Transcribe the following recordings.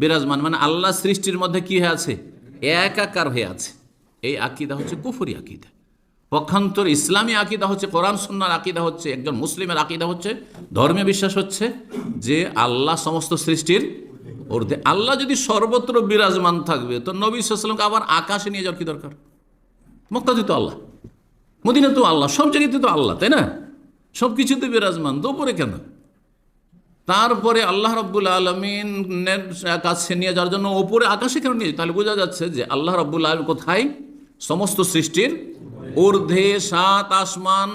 বিরাজমান মানে আল্লাহ সৃষ্টির মধ্যে কি হয়ে আছে? একাকার হয়ে আছে। এই আকিদা হচ্ছে কুফুরি আকিদা। পক্ষান্তর ইসলামী আকিদা হচ্ছে কোরআন সন্ন্যার আকিদা হচ্ছে, একজন মুসলিমের আকিদা হচ্ছে, ধর্মীয় বিশ্বাস হচ্ছে যে আল্লাহ সমস্ত সৃষ্টির অর্ধে আল্লাহ যদি সর্বত্র বিরাজমান থাকবে, তো নবী সাল্লামকে আবার আকাশে নিয়ে যাওয়ার কি দরকার? মক্কাতে তো আল্লাহ মদিনা তো আল্লাহ, সব জায়গাতে তো আল্লাহ, তাই না? সব কিছুতে বিরাজমান, তো উপরে কেন? তারপরে আল্লাহ রব্বুল আলমিনের কাছে নিয়ে যাওয়ার জন্য ওপরে আকাশে কেন নিয়ে তাহলে বোঝা যাচ্ছে যে আল্লাহ রব্বুল আলম কোথায়? সমস্ত সৃষ্টির ঊর্ধ্বে সাত আসমান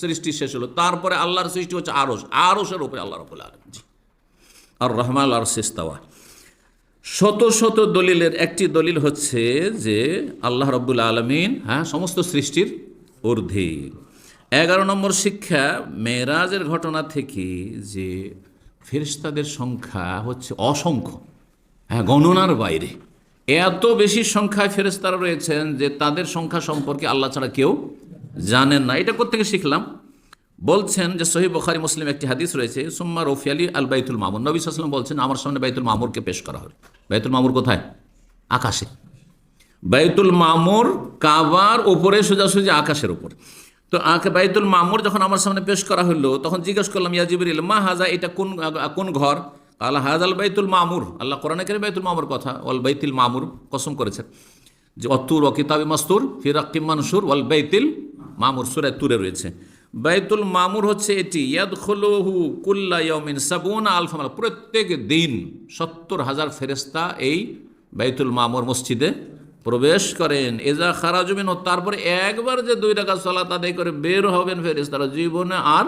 সৃষ্টি শেষ হলো। তারপরে আল্লাহর সৃষ্টি হচ্ছে আরস আরসের উপরে আল্লাহ রব্বুল আলম আর রহমান আর শেস্তাওয়া শত শত দলিলের একটি দলিল হচ্ছে যে আল্লাহ রব্বুল আলমিন হ্যাঁ সমস্ত সৃষ্টির ঊর্ধ্বে। এগারো নম্বর শিক্ষা মেরাজের ঘটনা থেকে যে ফেরিস্তাদের সংখ্যা হচ্ছে অসংখ্য। হ্যাঁ গণনার বাইরে। এত বেশি সংখ্যায় ফেরেস্তারা রয়েছেন যে তাদের সংখ্যা সম্পর্কে আল্লাহ ছাড়া কেউ জানেন না। এটা কোথেকে শিখলাম? বলছেন যে সহি বখারি, মুসলিম একটি হাদিস রয়েছে, সুম্মা রফি আলী আল বাইতুল মামুর। নবী সাল্লাম বলছেন, আমার সামনে বাইতুল মামুরকে পেশ করা হলো বাইতুল মামুর কোথায়? আকাশে। বাইতুল মামুর কাবার ওপরে সোজাসুজি আকাশের ওপর তো আঁকে বাইতুল মামুর যখন আমার সামনে পেশ করা হলো তখন জিজ্ঞেস করলাম ইয়াজিবরিল মা হাজা, এটা কোন কোন ঘর? আল্লাহ হাজাল বাইতুল মামুর। আল্লাহ কোরআনে কেন বাইতুল মামুর কথা, ওয়াল বাইতুল মামুর কসম করেছেন। যে অতুর ও কিতাবি মাস্তুর, ফিরাক্কিম মানসুর, ওয়াল বাইতুল মামুর, সুরায় তুরে রয়েছে। বাইতুল মামুর হচ্ছে এটি ইয়াদ ইয়াদখলহু কুল্লা ইয়াউমিন সাবুনা আলফামাল প্রত্যেক দিন সত্তর হাজার ফেরেস্তা এই বাইতুল মামুর মসজিদে প্রবেশ করেন। এজা ও তারপরে একবার যে দুই টাকা সলাত আদায় করে বের হবেন ফেরেস্তারা জীবনে আর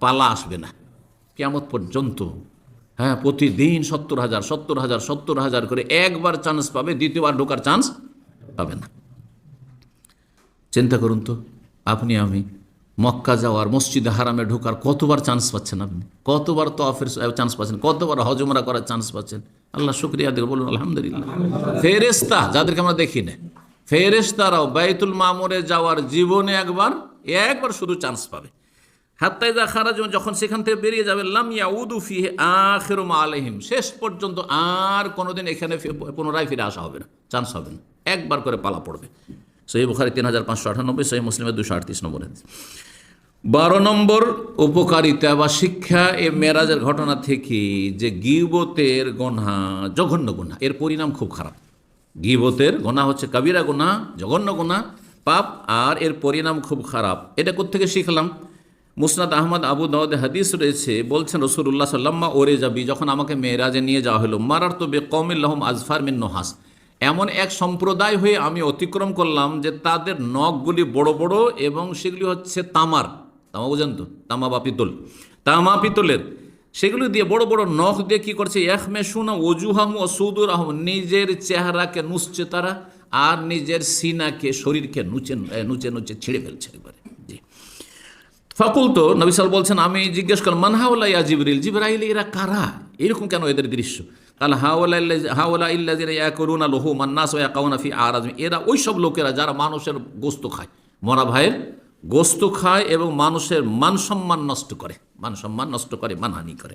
পালা আসবে না। কেমন পর্যন্ত। হ্যাঁ প্রতিদিন সত্তর হাজার সত্তর হাজার সত্তর হাজার করে একবার চান্স পাবে, দ্বিতীয়বার ঢোকার চান্স পাবে না। চিন্তা করুন তো, আপনি, আমি মক্কা যাওয়ার, মসজিদে হারামে ঢোকার কতবার চান্স পাচ্ছেন আপনি? কতবার তো অফের চান্স পাচ্ছেন? কতবার হজমরা করার চান্স পাচ্ছেন? আল্লাহ শুক্রিয়া দেখ বলুন, আলহামদুলিল্লাহ। ফেরেস্তা যাদেরকে আমরা দেখি না। ফেরেস্তারাও বাইতুল মামুরে যাওয়ার জীবনে একবার একবার শুধু চান্স পাবে। খারাজ, যখন সেখান থেকে বেরিয়ে যাবে, লাম ইয়াউদু ফি আখির আলহিম শেষ পর্যন্ত আর কোনোদিন এখানে পুনরায় ফিরে আসা হবে না চান্স হবে না। একবার করে পালা পড়বে। সহি বুখারি তিন হাজার পাঁচশো আটানব্বই সহি মুসলিমের দুশো আটত্রিশ নম্বর। বারো নম্বর উপকারিতা বা শিক্ষা এ মেরাজের ঘটনা থেকে যে গিবতের গোনা জঘন্য গোনা। এর পরিণাম খুব খারাপ। গিবতের গোনা হচ্ছে কাবিরা গোনা, জঘন্য গোনা, পাপ, আর এর পরিণাম খুব খারাপ। এটা কোত্থেকে শিখলাম? মুসনাদ আহমদ আবু দাউদ হাদিস রয়েছে, বলছেন রসুল্লাহ সাল্লাম্মা ওরে যাবি, যখন আমাকে মেয়েরাজে নিয়ে যাওয়া হলো মারার তো বে কমিল্লাহম আজফার মিন নোহাস। এমন এক সম্প্রদায় হয়ে আমি অতিক্রম করলাম যে তাদের নখগুলি বড় বড় এবং সেগুলি হচ্ছে তামার। তামা বুঝেন তো? তামা বা পিতল। তামা পিতলের, সেগুলো দিয়ে বড় বড় নখ দিয়ে কি করছে? এক একমে শুনা অজুহাম ও সুদুর আহম নিজের চেহারাকে নুচছে তারা আর নিজের সিনাকে শরীরকে নুচে নুচে নুচে ছিঁড়ে ফেলছে একবারে। জি। ফাকুল তো নবিসাল বলছেন, আমি জিজ্ঞেস করলাম মানহাউল্লা ইয়া জিবরিল? জিবরাইল, এরা কারা? এরকম কেন এদের দৃশ্য? কাল হাওলা হাওলা ইল্লাজিরা ইয়া করুন লোহু মান্নাস ইয়া কাউনা ফি আর এরা ওই সব লোকেরা যারা মানুষের গোস্ত খায়। মরা ভাইয়ের গোস্ত খায় এবং মানুষের মান সম্মান নষ্ট করে। মান সম্মান নষ্ট করে মানহানি করে।